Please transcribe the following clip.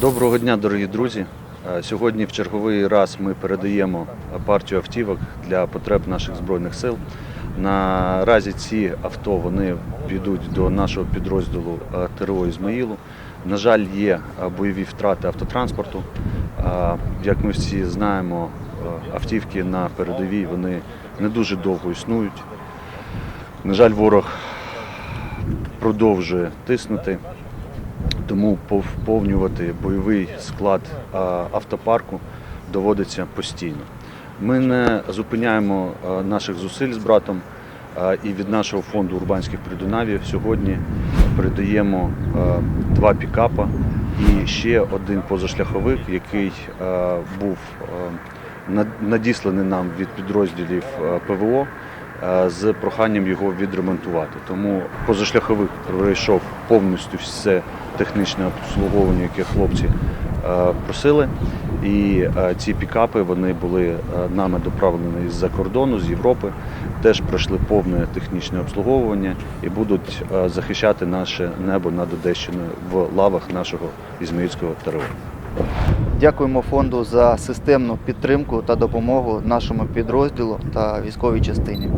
Доброго дня, дорогі друзі. Е, Сьогодні в черговий раз ми передаємо партію автівок для потреб наших збройних сил. Наразі ці авто вони підуть до нашого підрозділу е, ТРО Ізмаїлу. На жаль, є е, бойові втрати автотранспорту. Як ми всі знаємо, автівки на передовій вони не дуже довго існують. На жаль, ворог продовжує тиснути. Тому поповнювати бойовий склад автопарку доводиться постійно. Ми не зупиняємо наших зусиль з братом і від нашого фонду урбанських придунавів сьогодні передаємо два пікапа і ще один позашляховик, який був надісланий нам від підрозділів ПВО з проханням його відремонтувати. Тому позашляховик пройшов повністю все технічне обслуговування, яке хлопці е, просили. І е, ці пікапи вони були е, нами доправлені з-за кордону, з Європи. Теж пройшли повне технічне обслуговування і будуть захищати наше небо над Одещиною в лавах нашого Ізмаїльського ТРО. Дякуємо фонду за системну підтримку та допомогу нашому підрозділу та військовій частині.